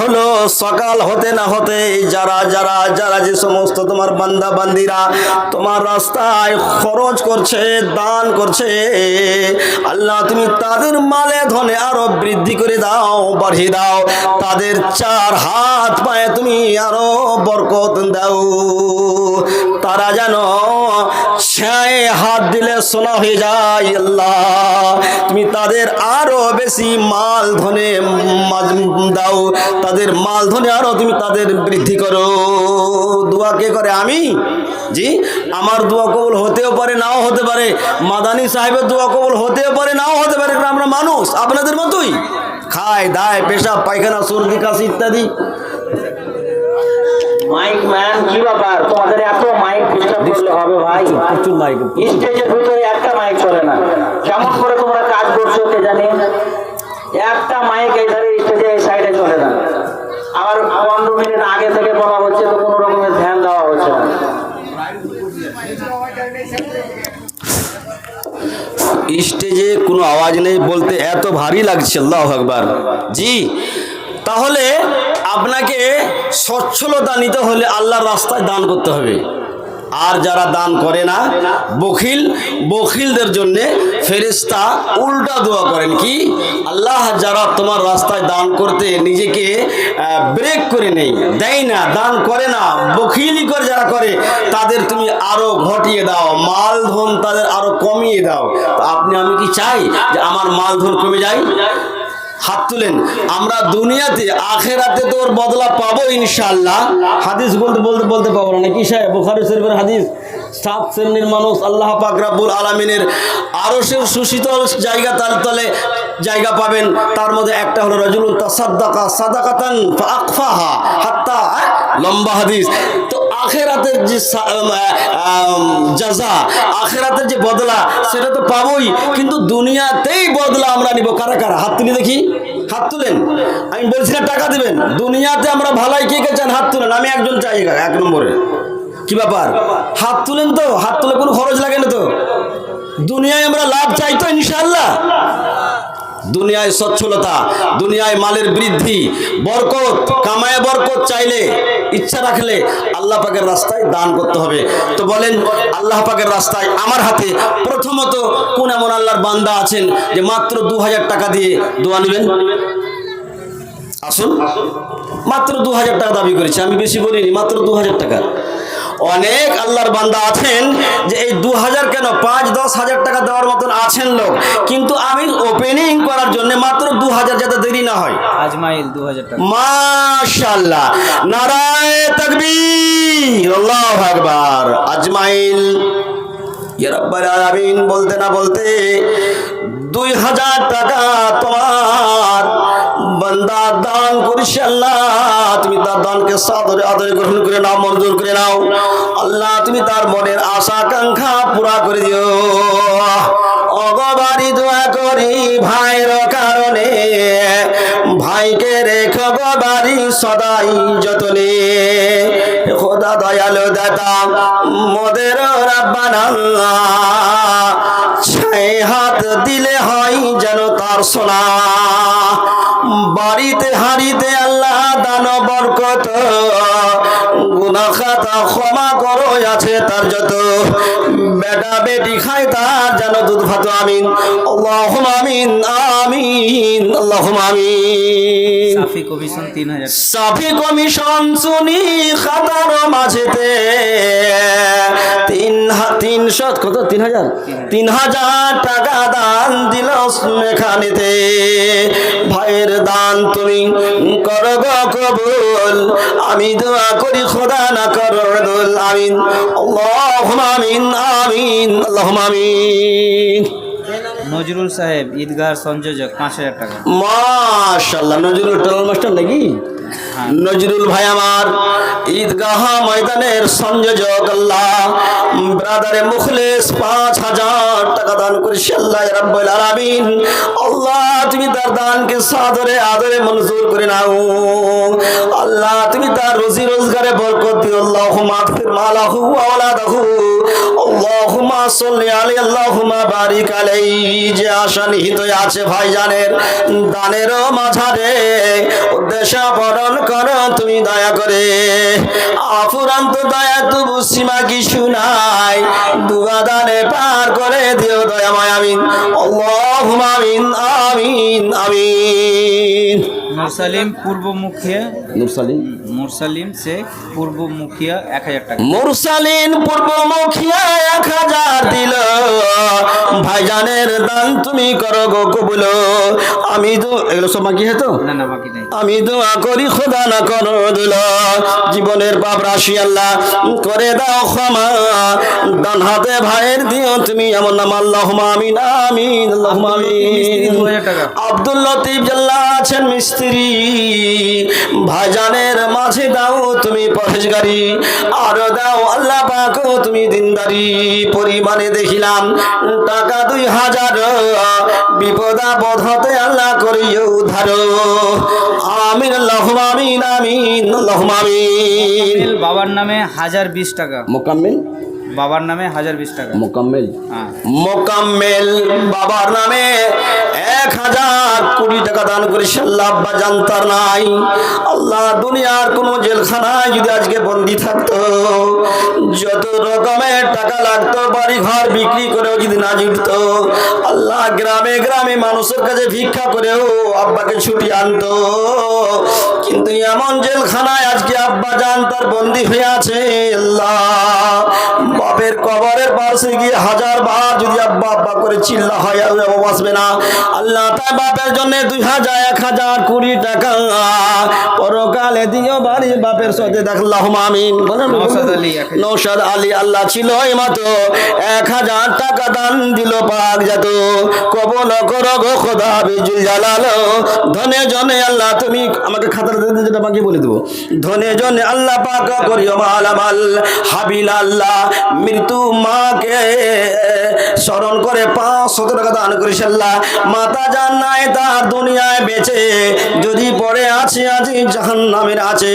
হলো সকাল হতে না হতে যারা যারা যারা যে সমস্ত তোমার বান্দা বান্দিরা তোমার রাস্তায় খরচ করছে, দান করছে, আল্লাহ তুমি তাদের মালে ধনে আরও বৃদ্ধি করে দাও, বাড়িয়ে দাও। তাদের চার হাত পায়ে তুমি আরও বরকত দাও। তারা যেন ছায় হাত দিলে সোনা হয়ে যায়, আল্লাহ। তুমি তাদের আরও বেশি মাল ধনে দাও। তাদের মাল ধনে আরও তুমি তাদের বৃদ্ধি করো। দোয়া কে করে? আমি? জি আমার দোয়া কবুল হতেও পারে নাও হতে পারে। মাদানী সাহেবের দোয়া কবুল হতেও পারে নাও হতে পারে কারণ আমরা মানুষ আপনাদের মতোই। খায় দায় পেশাব পায়খানা সর্দি কাশি ইত্যাদি। মাইক ম্যান কি ব্যাপার? তোমাদের এত মাইক ডিস্টার্ব করলে হবে ভাই। প্রচুর মাইক স্টেজের ভিতরে একটা মাইক চলে না। কেমন করে তোমরা কাজ করছ কে জানি? একটা মাইক এই ধারে এই আগে থেকে বলা হচ্ছে তো কোনো রকমের ধ্যান দেওয়া হচ্ছে না। স্টেজে কোনো আওয়াজ নেই বলতে এত ভারী লাগছে, আল্লাহ আকবার। জি, তাহলে আপনাকে সচ্ছলতা নিতে হলে আল্লাহর রাস্তায় দান করতে হবে। আর যারা দান করে না, বখিল, বখিলদের জন্য ফেরেস্তা উল্টা দোয়া করেন কি? আল্লাহ যারা তোমার রাস্তায় দান করতে নিজেকে ব্রেক করে নেই, দেয় না, দান করে না বখিলি করে যারা করে, তাদের তুমি আরও ঘটিয়ে দাও, মাল ধন তাদের আরও কমিয়ে দাও। আপনি, আমি কি চাই যে আমার মাল ধন কমে যায়? হাত তুলেন। আমরা দুনিয়াতে, আখেরাতে তোর বদলা পাবো ইনশাআল্লাহ। হাদিস বলতে বলতে বলতে পাবো না। কি সাহেব? বুখারি শরীফের হাদিস, সাত শ্রেণির মানুষ আল্লাহ পাক রাব্বুল আলামিনের আরশের সুশীতল জায়গা তাল তলে জায়গা পাবেন। তার মধ্যে একটা হলো রাজুলুন তাসাদ্দাকা সাদাকাতান ফাকফাহা হাত্তা লম্বা হাদিস। আখেরাতের যে আম, আখেরাতের যে বদলা সেটা তো পাবোই কিন্তু দুনিয়াতেই বদলা আমরা নিব কারা কারা? হাত তুলে দেখি। হাত তুলেন। আমি বলছি না টাকা দেবেন। দুনিয়াতে আমরা ভালাই কে কে চান? হাত তুলেন। আমি একজন চাই এক নম্বরে। কি ব্যাপার? হাত তুলেন তো। হাত তুলে কোনো খরচ লাগে না তো। দুনিয়ায় আমরা লাভ চাই তো ইনশাআল্লাহ। দুনিয়ায় সচ্ছলতা দুনিয়ায় মালের বৃদ্ধি, বরকত, কামায় বরকত চাইলে, ইচ্ছা রাখলে আল্লাহ পাকের রাস্তায় দান করতে হবে। তো বলেন, আল্লাহ পাকের রাস্তায় আমার হাতে প্রথমত কোন এমন আল্লাহর বান্দা আছেন যে মাত্র দু হাজার টাকা দিয়ে দোয়া নেবেন? আসুন। মাত্র দু হাজার টাকা দাবি করেছি, আমি বেশি বলিনি, মাত্র দু হাজার টাকা। অনেক আল্লাহর বান্দা আছেন যে এই দু হাজার কেন পাঁচ দশ হাজার টাকা দেওয়ার মতন আছেন লোক। কিন্তু আমি ওপেনিং করার জন্য মাত্র দু হাজার যাতে দেরি না হয়। আজমাইল দু হাজার মাশাল্লাহ নারায় তাকবীর। আল্লাহু আকবার। আজমাইল। আলামিন বলতে না বলতে দুই হাজার টাকা তোমার বান্দা দান করিস আল্লাহ। তুমি তার দানকে সাদরে আদরে গ্রহণ করে নাও, মঞ্জুর করে নাও। আল্লাহ, তুমি তার মনের আশা আকাঙ্ক্ষা পুরা করে দিও। অগবারি দোয়া করি ভাইয়ের কারণে। ভাইকে রেখো বাড়ি সদাই যতনে। খোদা দয়ালু দাতা, মোদের রাব্বানা ছাই হাত দিলে হয় যেন তার সোনা। বাড়িতে হাড়িতে আল্লাহ দান বরকত গুনা খাতা ক্ষমা করো আছে তার যত বেটা বেটি খায় তার যেন দুধ ভাত আমিন। আল্লাহ আমিন আমিন আল্লাহ আমিন। সাফি কমিশন শুনি খাতার মাঝেতে। তিন হা- তিনশো কত? তিন হাজার? তিন হাজার টাকা দান দিল এখানেতে ভাইয়ের দান তুমি করো গো কবুল। আমি দোয়া করি খোদা না করো দোল আমিন। আল্লাহ আমিন আমিন। আমিন। নজরুল সাহেব ঈদগাহ সংযোজক পাঁচ হাজার টাকা। মাশাল্লাহ নজরুল টোল মাস্টার নাকি? নজরুল ভাই আমার ঈদগাহ ময়দানের সংযোজক আল্লাহ। ব্রাদারে মুখলেস পাঁচ হাজার টাকা দান করেছে আল্লাহ রাব্বুল আলামিন। আল্লাহ তুমি তার দানকে সাদরে, আদরে মঞ্জুর করে নাও। আল্লাহ তুমি তার রুজি রোজগারে বরকত দিও। মালাহু সাল্লি আলাইহি বারিক আলাইহি। যে আশা নিহিত আছে ভাইজানের দানের মাঝারে উদ্দেশ্য বরণ করো, তুমি দয়া করে। আফুরান্ত দয়া তবু সীমা কি শুনাই দুয়াদানে পার করে দিও দয়াময় আমিন আমিন আমিন আমিন। মুরসালিম পূর্ব মুখিয়া মুরসালিম শেখ পূর্ব মুখিয়া এক হাজার টাকা। মুরসালিন পূর্বমুখিয়া এক হাজার দিল। ভাইজানের দান তুমি করো গো কবুল। আমি তো এগুলো সব বাকি হতো না না বাকি নেই। আমি দোয়া করি খোদা না করো দিল। জীবনের পাপ রাশি আল্লাহ করে দাও ক্ষমা। ডান হাতে ভাইয়ের দিও তুমি এমন নাম। আল্লাহ আমিন আমিন আল্লাহ টাকা। আব্দুল লতিফ জাল্লা আছেন মিস্ত্রি। ভাইজানের মাঝে দাও তুমি পরেশগারি আরও দাও আল্লাহ পাক তুমি দিনদারি। পরিমাণে দেখিলাম টাকা দুই হাজার বিপদা বধ হতে আল্লাহ করিও উদ্ধার। আমিন আমিন আমিন। আমিন বাবার নামে হাজার বিশ টাকা। মোকাম্মেল? বাবার নামে হাজার বিশ টাকা। মোকাম্মেল। হ্যাঁ। মোকাম্মেল বাবার নামে এক হাজার কোটি টাকা দান করেছে আল্লাহ আব্বা জানতার নাই। আল্লাহ দুনিয়ার কোনো জেলখানায় যদি আজকে বন্দি থাকতো, যত রকমের টাকা লাগতো বাড়ি ঘর বিক্রি করেও যদি না জুটতো, আল্লাহ গ্রামে গ্রামে মানুষের কাছে ভিক্ষা করেও আব্বাকে ছুটি আনতো। কিন্তু এমন জেলখানায় আজকে আব্বা জান তার বন্দি হয়ে আছে আল্লাহ। বাপের কবরের পাশে গিয়ে হাজার বার যদি আব্বা আব্বা করে চিল্লা হয় আর ও বাঁচবে না। আল্লাহ তাই বাপের জন্য দুই হাজার এক হাজার কুড়ি টাকা। পরকালে দিও বাড়ি বাপের সাথে দেখলাম আমিন। এক হাজার। নৌসাদ আলী আল্লাহ ছিল এই মতো এক হাজার টাকা দান দিল পাক যাত কবল করো গো খোদা বিজুল জালালো। ধনে জনে আল্লাহ তুমি আমাকে খাতার ধনে জনে আল্লাহ পাক করিও মালামাল হাবিল আল্লাহ মৃত্যু মাকে স্মরণ করে পাঁচশত টাকা দান করিস আল্লাহ। মাতা যান নাই তার দুনিয়ায় বেঁচে, যদি পরে আছে আজি জাহান নামের আছে।